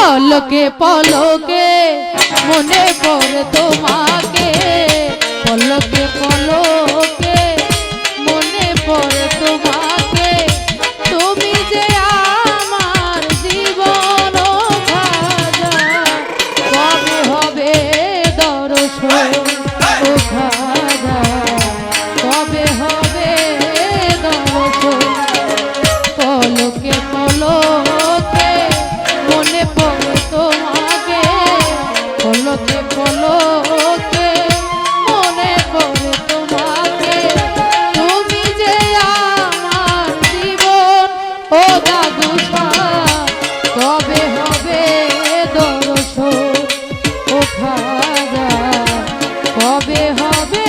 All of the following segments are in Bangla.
পলকে পলকে মনে পড়ে তোমার হবে হবে।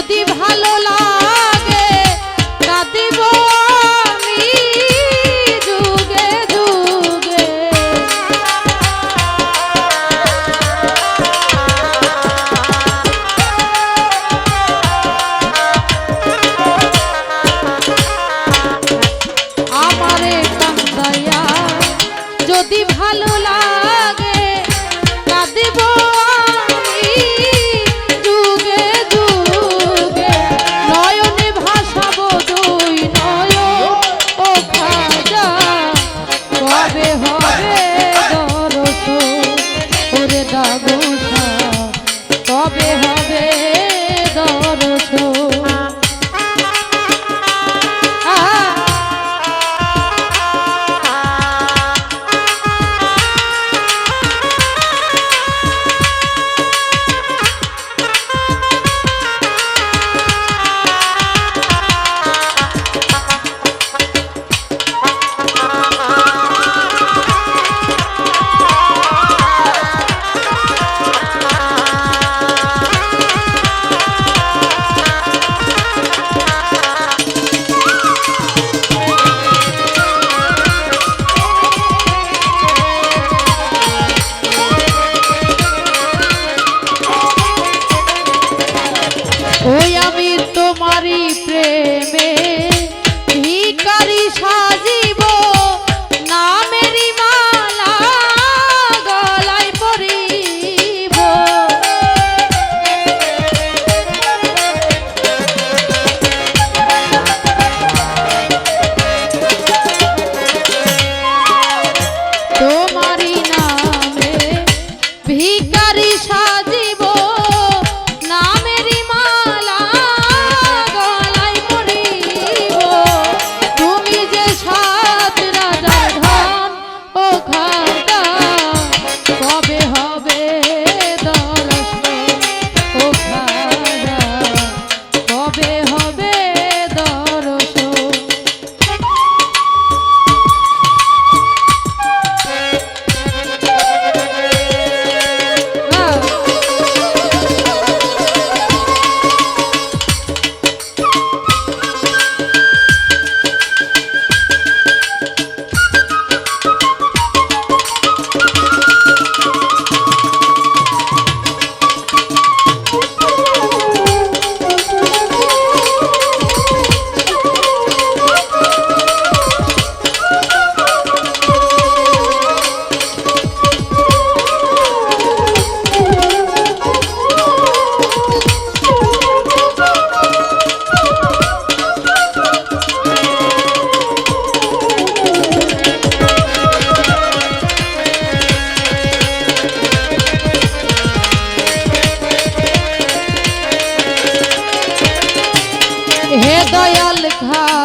যদি ভালো লাগে কাঁদিব আমি যুগে যুগে। আমারে কান্দায়া যদি ভালো লাগে দয়াল খা